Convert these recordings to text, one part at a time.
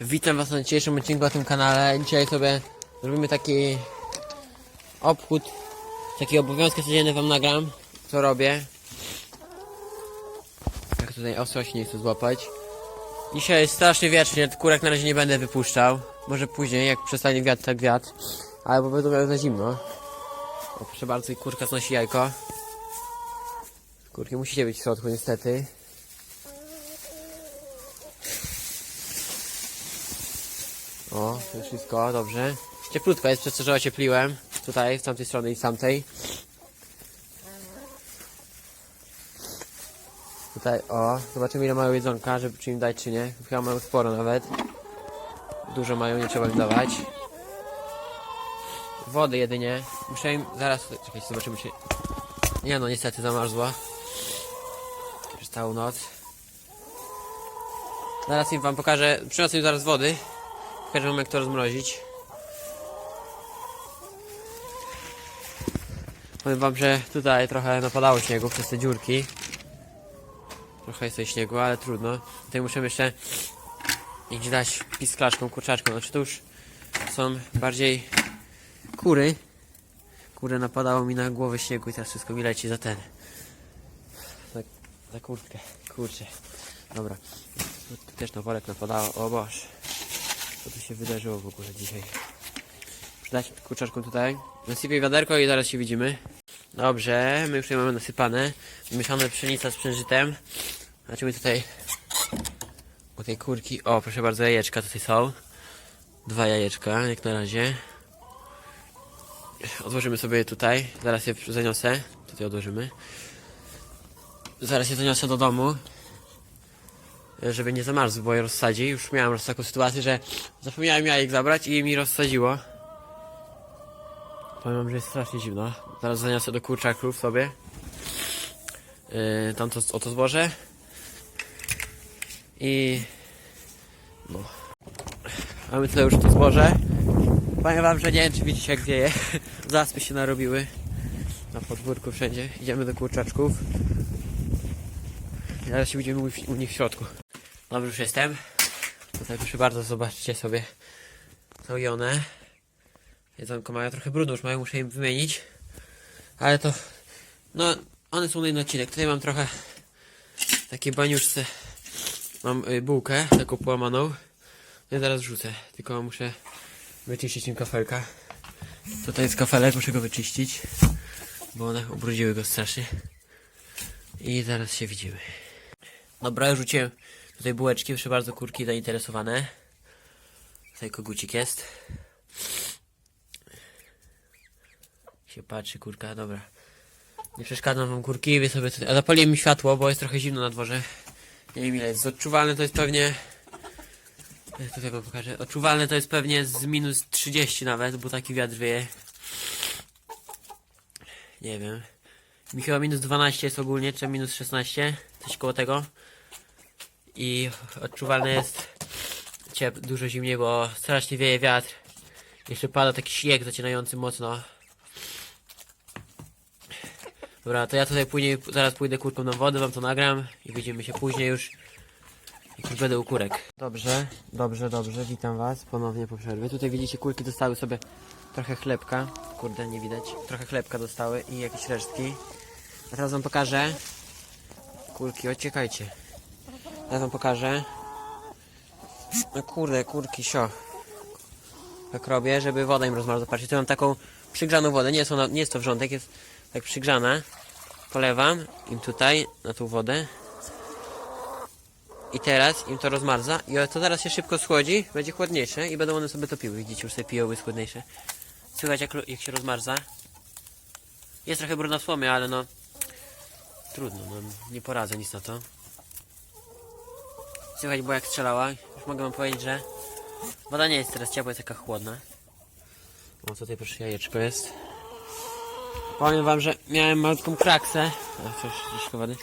Witam Was na dzisiejszym odcinku na tym kanale. Dzisiaj sobie zrobimy taki obchód, taki obowiązek codzienny Wam nagram, co robię. Jak tutaj ostrość nie chcę złapać. Dzisiaj jest strasznie wiecznie, kurek na razie nie będę wypuszczał. Może później, jak przestanie wiatr, tak wiatr. Ale bo będą miały za zimno. O, proszę bardzo, i kurka znosi jajko. Kurki musicie być w środku niestety. O, już wszystko, dobrze. Cieplutko jest, przez to, że ociepliłem. Tutaj, z tamtej strony i z tamtej. Tutaj, o, zobaczymy ile mają jedzonka, żeby czy im dać, czy nie. Chyba mają sporo nawet. Dużo mają, nie trzeba im dawać. Wody jedynie. Muszę im zaraz, czekajcie, zobaczymy czy... Nie no, niestety zamarzła. Przez całą noc. Zaraz im wam pokażę, przyniosę im zaraz wody. Pokażę wam jak to rozmrozić. Powiem wam, że tutaj trochę napadało śniegu przez te dziurki. Trochę jest tutaj śniegu, ale trudno. Tutaj muszę jeszcze ich dać pisklaczką, kurczaczką. Znaczy to już są bardziej kury. Kury napadało mi na głowę śniegu i teraz wszystko mi leci za ten. Za, za kurtkę. Kurczę. Dobra. Tu tu też na napadało. O Boże. Co tu się wydarzyło w ogóle dzisiaj? Przydać kurczaczką tutaj. Nasypię wiaderko i zaraz się widzimy. Dobrze, my już tutaj mamy nasypane. Mieszane pszenica z przężytem. Zobaczymy tutaj u tej kurki. O, proszę bardzo, jajeczka tutaj są. Dwa jajeczka, jak na razie. Odłożymy sobie je tutaj. Zaraz je zaniosę. Tutaj odłożymy. Zaraz je zaniosę do domu. Żeby nie zamarzł, bo je rozsadzi. Już miałem taką sytuację, że zapomniałem jajek zabrać i mi rozsadziło. Powiem wam, że jest strasznie zimno. Zaraz zaniosę do kurczaków sobie. Yy, tam to, oto zboże. I... No. Mamy tutaj już to zboże. Powiem wam, że nie wiem, czy widzicie jak wieje. Zaspy się narobiły. Na podwórku wszędzie. Idziemy do kurczaczków. Zaraz się widzimy u, u nich w środku. Dobrze, już jestem. Tutaj proszę bardzo, zobaczcie sobie. Są i one. Jedzonko mają trochę brudu, już mają, muszę im wymienić. Ale to... No, one są na jeden odcinek. Tutaj mam trochę... Takie baniuszce. Mam y, bułkę, taką połamaną. Ja zaraz rzucę, tylko muszę wyczyścić im kafelka. Tutaj jest kafelek, muszę go wyczyścić, bo one ubrudziły go strasznie. I zaraz się widzimy. Dobra, rzuciłem tutaj bułeczki, proszę bardzo, kurki zainteresowane. Tutaj kogucik jest. Się patrzy kurka, dobra. Nie przeszkadzam wam kurki, wy sobie. A zapaliłem mi światło, bo jest trochę zimno na dworze. Nie wiem ile jest. Odczuwalne to jest pewnie... Tutaj wam pokażę. Odczuwalne to jest pewnie z minus 30 nawet, bo taki wiatr wieje. Nie wiem. Mi chyba minus 12 jest ogólnie, czy minus 16. Coś koło tego. I odczuwalne jest ciep dużo zimniej, bo strasznie wieje wiatr. Jeszcze pada taki śnieg zacinający mocno. Dobra, to ja tutaj później, zaraz pójdę kurką na wodę, wam to nagram i widzimy się później już. Jak już będę u kurek. Dobrze, dobrze, dobrze, witam was ponownie po przerwie. Tutaj widzicie, kurki dostały sobie trochę chlebka. Kurde, nie widać. Trochę chlebka dostały i jakieś resztki. A teraz wam pokażę. Kurki, ociekajcie. Teraz wam pokażę. No kurde, kurki, sio. Tak robię, żeby woda im rozmarzła. Patrzcie, tu mam taką przygrzaną wodę. Nie jest, ona, nie jest to wrzątek, jest tak przygrzana. Polewam im tutaj na tą wodę. I teraz im to rozmarza i to zaraz się szybko schłodzi, będzie chłodniejsze i będą one sobie to piły. Widzicie, już sobie jest chłodniejsze. Słychać jak, jak się rozmarza. Jest trochę brudna w słomie, ale no trudno, no nie poradzę nic na to. Słychać było jak strzelała. Już mogę wam powiedzieć, że woda nie jest teraz ciepła, jest taka chłodna. O, tutaj proszę jajeczko jest. Powiem wam, że miałem malutką kraksę. A, coś, troszkę wody.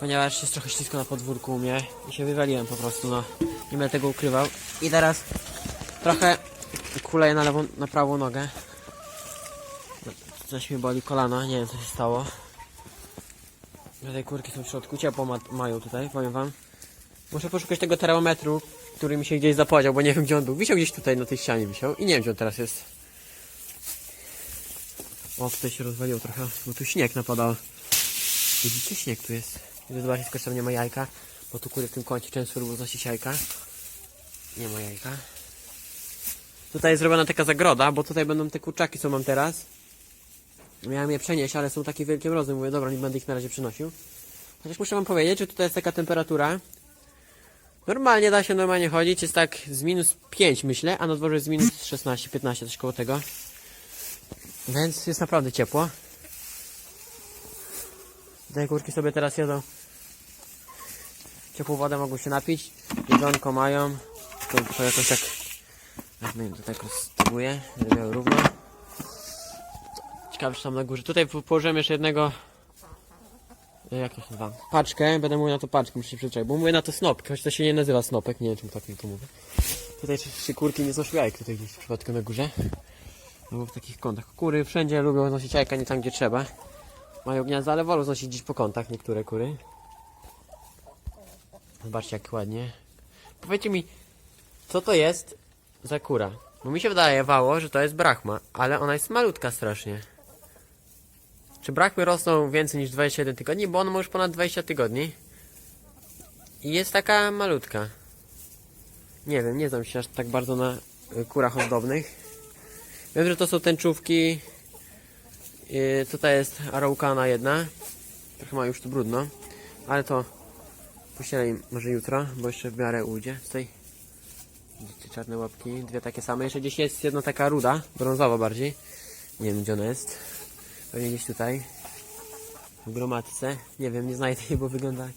Ponieważ jest trochę ślisko na podwórku u mnie i się wywaliłem po prostu, no. Nie będę tego ukrywał. I teraz trochę kuleję na lewą, na prawą nogę. Coś mi boli kolano, nie wiem co się stało. Te kurki są w środku, ciepło ma, mają tutaj, powiem wam. Muszę poszukać tego termometru, który mi się gdzieś zapodział, bo nie wiem gdzie on był. Wisiał gdzieś tutaj na tej ścianie wisiał i nie wiem gdzie on teraz jest. O, tutaj się rozwaliło trochę, bo tu śnieg napadał. Widzicie, śnieg tu jest. Idę zobaczyć, tylko tam nie ma jajka, bo tu kury w tym kącie często lubią znosić jajka. Nie ma jajka. Tutaj jest zrobiona taka zagroda, bo tutaj będą te kurczaki, co mam teraz. Miałem je przenieść, ale są takie wielkie mrozy. Mówię, dobra, nie będę ich na razie przynosił. Chociaż muszę wam powiedzieć, że tutaj jest taka temperatura. Normalnie da się normalnie chodzić. Jest tak z minus 5 myślę, a na dworze jest minus 16, 15, coś koło tego. Więc jest naprawdę ciepło. Te kurki sobie teraz jedzą. Ciepłą wodę mogą się napić. Jedzonko mają. To, to jakoś tak... Wezmę im to tak rozstaguję, żeby równo. Ciekawe, czy tam na górze. Tutaj po- położyłem jeszcze jednego. Jak to się nazywa? Paczkę, będę mówił na to paczkę, muszę się przyzwyczaić, bo mówię na to snopkę, choć to się nie nazywa snopek, nie wiem czemu tak mi to mówię. Tutaj czy kurki nie znoszą jajek tutaj gdzieś w przypadku na górze. Albo w takich kątach. Kury wszędzie lubią znosić jajka, nie tam gdzie trzeba. Mają gniazda, ale wolą znosić gdzieś po kątach niektóre kury. Zobaczcie jak ładnie. Powiedzcie mi, co to jest za kura? Bo mi się wydawało, że to jest brachma, ale ona jest malutka strasznie. Czy brachmy rosną więcej niż 21 tygodni? Bo ona ma już ponad 20 tygodni. I jest taka malutka. Nie wiem, nie znam się aż tak bardzo na y, kurach ozdobnych. Wiem, że to są tęczówki. Yy, tutaj jest araukana jedna. Trochę ma już tu brudno. Ale to pościelę im może jutro, bo jeszcze w miarę ujdzie. Tutaj widzicie czarne łapki, dwie takie same. Jeszcze gdzieś jest jedna taka ruda, brązowa bardziej. Nie wiem gdzie ona jest. Pewnie gdzieś tutaj. W gromadce. Nie wiem, nie znajdę jej, bo wygląda...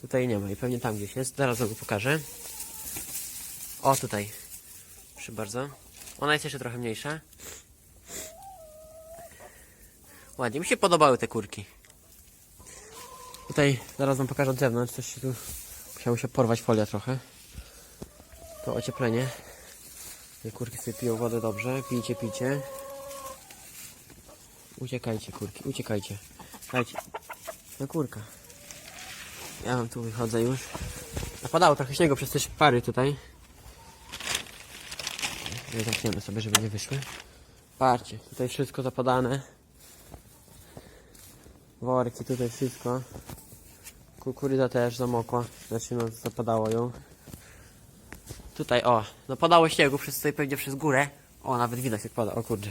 Tutaj nie ma i pewnie tam gdzieś jest. Zaraz go pokażę. O, tutaj. Proszę bardzo. Ona jest jeszcze trochę mniejsza. Ładnie, mi się podobały te kurki. Tutaj zaraz wam pokażę od zewnątrz, coś się tu musiało się porwać folia trochę. To ocieplenie. Te kurki sobie piją wodę dobrze, pijcie, pijcie. Uciekajcie kurki, uciekajcie. Słuchajcie, no kurka. Ja wam tu wychodzę już. Napadało trochę śniegu przez te pary tutaj. Nie zamkniemy sobie, żeby nie wyszły. Patrzcie, tutaj wszystko zapadane. Worki, tutaj wszystko. Kukurydza też zamokła. Znaczy no zapadało ją. Tutaj o, no padało śniegu przez tutaj pewnie przez górę. O, nawet widać jak pada, o kurczę.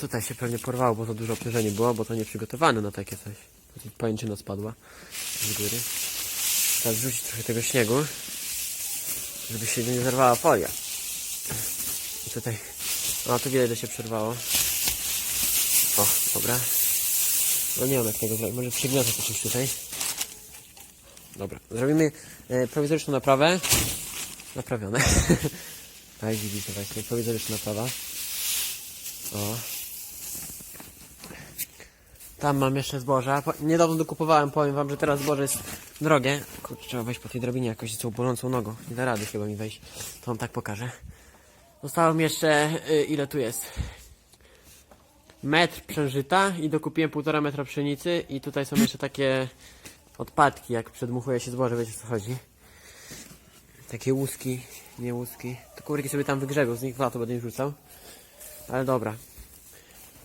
Tutaj się pewnie porwało, bo to dużo obciążenie było, bo to nie przygotowane na takie coś. Tu pajęczyna spadła z góry. Teraz wrzucić trochę tego śniegu, żeby się nie zerwała folia. I tutaj, no tu widać, że się przerwało. O, dobra. No nie wiem jak tego zrobić, może przygniotę to czymś tutaj. Dobra, zrobimy e, prowizoryczną naprawę. Naprawione. tak, widzicie właśnie, prowizoryczna naprawa. O. Tam mam jeszcze zboża. Niedawno dokupowałem, powiem wam, że teraz zboże jest drogie. Kurczę, trzeba wejść po tej drabinie jakoś z tą bolącą nogą. Nie da rady chyba mi wejść. To wam tak pokażę. Zostało mi jeszcze, y, ile tu jest? Metr przężyta i dokupiłem półtora metra pszenicy i tutaj są jeszcze takie odpadki, jak przedmuchuje się zboże, wiecie o co chodzi. Takie łuski, nie łuski. To kurki sobie tam wygrzegł, z nich w lato będę rzucał. Ale dobra.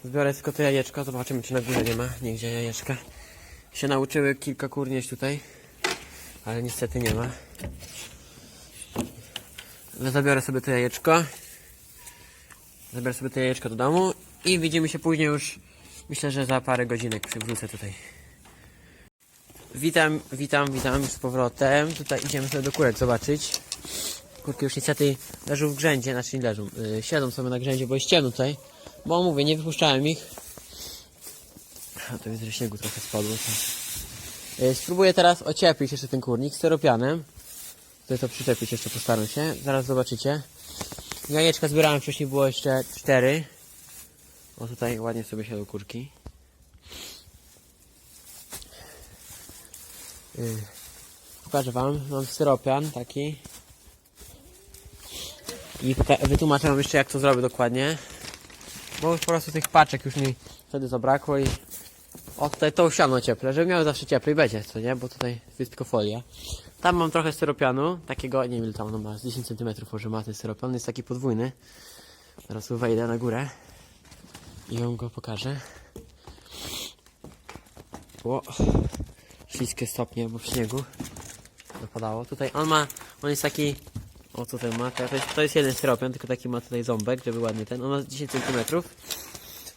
Zbiorę tylko te jajeczko, zobaczymy czy na górze nie ma nigdzie jajeczka. Się nauczyły kilka kur nieść tutaj, ale niestety nie ma. Ale zabiorę sobie to jajeczko. Zabiorę sobie to jajeczko do domu i widzimy się później już, myślę, że za parę godzinek przywrócę tutaj. Witam, witam, witam z powrotem. Tutaj idziemy sobie do kurek zobaczyć. Kurki już niestety leżą w grzędzie, znaczy nie leżą, yy, siedzą sobie na grzędzie, bo jest ciemno tutaj. Bo mówię, nie wypuszczałem ich. A to jest, że śniegu trochę spadło. Yy, spróbuję teraz ocieplić jeszcze ten kurnik steropianem. Tutaj to przyczepić jeszcze postaram się. Zaraz zobaczycie. Jajeczka zbierałem wcześniej, było jeszcze cztery. O tutaj ładnie sobie siedzą kurki. Yy, pokażę wam, mam styropian taki. I wytłumaczę wam jeszcze jak to zrobię dokładnie. Bo już po prostu tych paczek już mi wtedy zabrakło i O, tutaj tą ścianą cieple, żeby miały zawsze cieplej będzie, co nie? Bo tutaj jest tylko folia. Tam mam trochę styropianu, takiego, nie wiem ile tam ono ma, z 10 cm może ma ten styropian, jest taki podwójny. Teraz wejdę na górę i wam go pokażę. O, śliskie stopnie, bo w śniegu dopadało. Tutaj on ma, on jest taki, o tutaj ma, to jest, to jest jeden styropian, tylko taki ma tutaj ząbek, żeby ładnie ten, on ma 10 cm.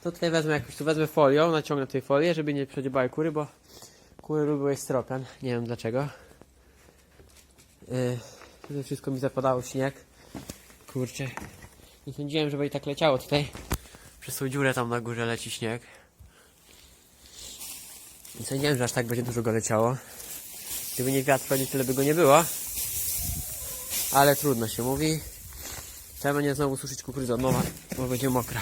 To tutaj wezmę jakąś, tu wezmę folią, naciągnę tutaj folię, żeby nie przedziebały kury, bo kury lubiły styropian, nie wiem dlaczego. Yy, wszystko mi zapadało śnieg. Kurczę. Nie sądziłem, żeby i tak leciało tutaj. Przez tą dziurę tam na górze leci śnieg. Nie sądziłem, że aż tak będzie dużo go leciało. Gdyby nie wiatr, pewnie tyle by go nie było. Ale trudno się mówi. Trzeba będzie znowu suszyć kukurydzę od nowa, bo będzie mokra.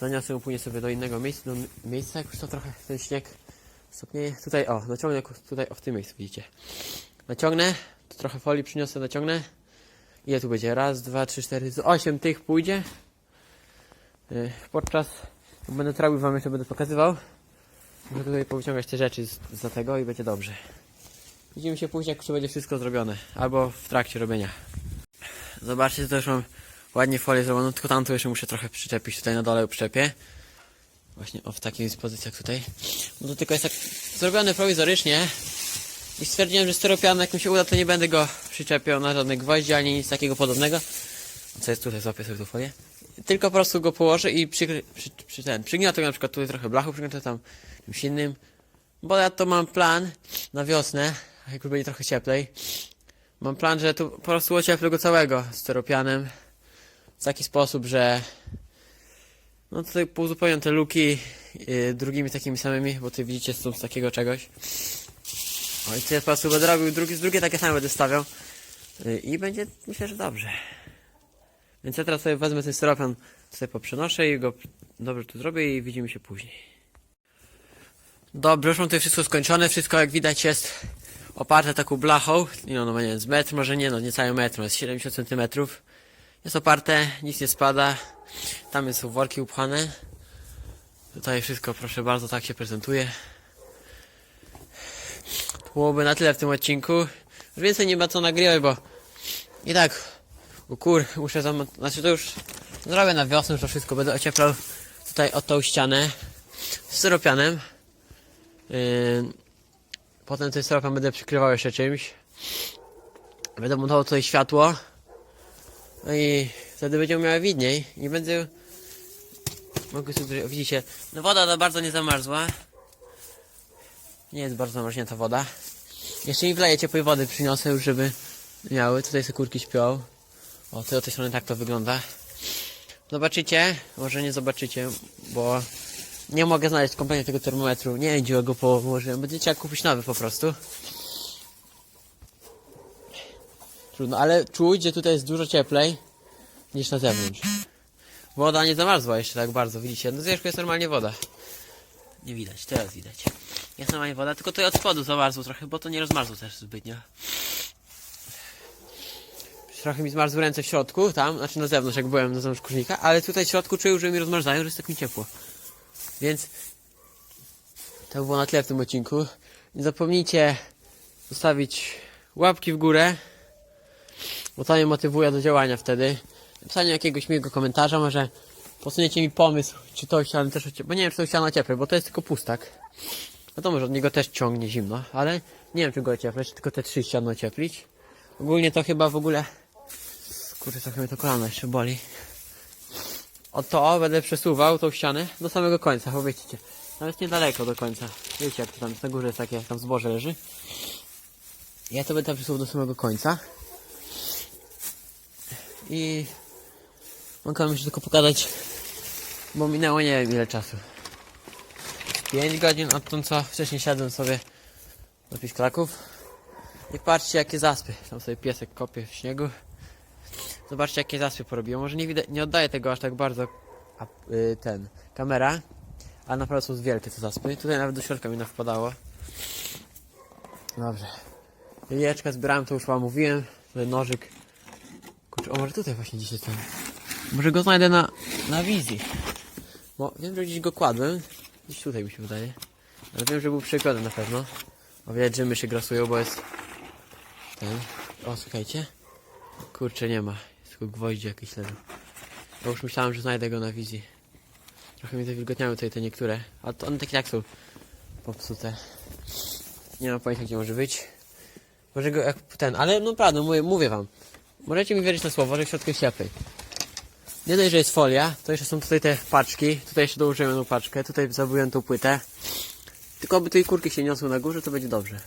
Zaniosę ją później sobie do innego miejsca, do miejsca, jak już to trochę ten śnieg stopnieje. Tutaj, o, naciągnę tutaj, o, w tym miejscu, widzicie. Naciągnę, trochę folii przyniosę, naciągnę. Ile tu będzie? Raz, dwa, trzy, cztery, z osiem tych pójdzie. Yy, Podczas, będę trawił wam jeszcze będę pokazywał. Muszę tutaj powyciągać te rzeczy z, za tego i będzie dobrze. Widzimy się później, jak już będzie wszystko zrobione. Albo w trakcie robienia. Zobaczcie, to już mam ładnie folię zrobioną, tylko tamtą jeszcze muszę trochę przyczepić. Tutaj na dole przyczepię. Właśnie o w takich pozycjach tutaj. No to tylko jest tak zrobione prowizorycznie. I stwierdziłem, że styropian jak mi się uda, to nie będę go przyczepiał na żadne gwoździe, ani nic takiego podobnego. Co jest tutaj, złapię sobie tu folię. Tylko po prostu go położę i przykry, przy, przy ten, przygniotę na przykład tutaj trochę blachu, przygniotę tam czymś innym. Bo ja to mam plan na wiosnę, jak już będzie trochę cieplej. Mam plan, że tu po prostu ocieplę go całego styropianem. W taki sposób, że no tutaj pouzupełniam te luki yy, drugimi takimi samymi, bo tutaj widzicie są z takiego czegoś. O i tutaj po prostu będę robił drugi, drugie takie same będę stawiał. Yy, I będzie, myślę, że dobrze. Więc ja teraz sobie wezmę ten styropian, tutaj poprzenoszę i go dobrze tu zrobię i widzimy się później. Dobrze, już mam tutaj wszystko skończone, wszystko jak widać jest oparte taką blachą, no, no nie wiem, z metr, może nie no, niecały metr, jest 70 cm. Jest oparte, nic nie spada, tam jest- worki upchane. Tutaj wszystko, proszę bardzo, tak się prezentuje. To byłoby na tyle w tym odcinku. Już więcej nie ma co nagrywać, bo i tak u kur muszę zam... Znaczy to już zrobię na wiosnę, to wszystko będę ocieplał tutaj o tą ścianę styropianem. Yy, potem ten styropian będę przykrywał jeszcze czymś. Będę montował tutaj światło. No i wtedy będzie miała widniej i będę mogę sobie, widzicie, no woda bardzo nie zamarzła. Nie jest bardzo zamarznięta woda. Jeszcze mi wleję ciepłej wody, przyniosę już, żeby miały. Tutaj sobie kurki śpią. O, tutaj od tej strony tak to wygląda. Zobaczycie, może nie zobaczycie, bo nie mogę znaleźć kompletnie tego termometru. Nie wiem, gdzie go położyłem. Będzie trzeba kupić nowy po prostu. Trudno, ale czuć, że tutaj jest dużo cieplej niż na zewnątrz. Woda nie zamarzła jeszcze tak bardzo, widzicie? No zwierzchu jest normalnie woda. Nie widać, teraz widać. Jest normalnie woda, tylko tutaj od spodu zamarzło trochę, bo to nie rozmarzło też zbytnio. Trochę mi zmarzły ręce w środku, tam, znaczy na zewnątrz, jak byłem na zewnątrz kurnika, ale tutaj w środku czuję, że mi rozmarzają, że jest tak mi ciepło. Więc to by było na tyle w tym odcinku. Nie zapomnijcie zostawić łapki w górę, bo to mnie motywuje do działania wtedy. Napisanie jakiegoś miłego komentarza, może posuniecie mi pomysł, czy to ścianę też, bo nie wiem, czy to ściana cieplej, bo to jest tylko pustak. No to może od niego też ciągnie zimno, ale nie wiem, czy go ocieplić, czy tylko te trzy ściany ocieplić. Ogólnie to chyba w ogóle... Kurczę, trochę mnie to kolano jeszcze boli. O to będę przesuwał tą ścianę do samego końca, bo wiecie, nawet niedaleko do końca. Wiecie, jak to tam jest na górze, jest takie, tam zboże leży. Ja to będę tam przesuwał do samego końca. I mogę wam jeszcze tylko pokazać, bo minęło nie wiem ile czasu. 5 godzin odtąd co wcześniej siadłem sobie do pisklaków. I patrzcie jakie zaspy. Tam sobie piesek kopie w śniegu. Zobaczcie jakie zaspy porobiłem. Może nie, nie oddaję tego aż tak bardzo a, y, ten kamera, ale naprawdę są wielkie te zaspy. Tutaj nawet do środka mi na wpadało. Dobrze. Jajeczka zbierałem, to już wam mówiłem. Tutaj nożyk. Kurczę, o może tutaj właśnie jest ten. Może go znajdę na, na wizji. Bo wiem, że gdzieś go kładłem. Gdzieś tutaj mi się wydaje. Ale wiem, że był przegląd na pewno. O widać, że myszy grasują, bo jest ten. O, słuchajcie. Kurczę, nie ma. Tylko gwoździe jakieś leżą. Ja już myślałem, że znajdę go na wizji. Trochę mi zawilgotniały tutaj te niektóre. A to one takie jak są popsute. Nie mam pojęcia, gdzie może być. Może go jak ten, ale no prawda, mówię, mówię wam. Możecie mi wierzyć na słowo, że w środku jest cieplej. Nie dość, że jest folia, to jeszcze są tutaj te paczki. Tutaj jeszcze dołożyłem jedną paczkę. Tutaj zabuję tą płytę. Tylko aby tej kurki się niosły na górze, to będzie dobrze.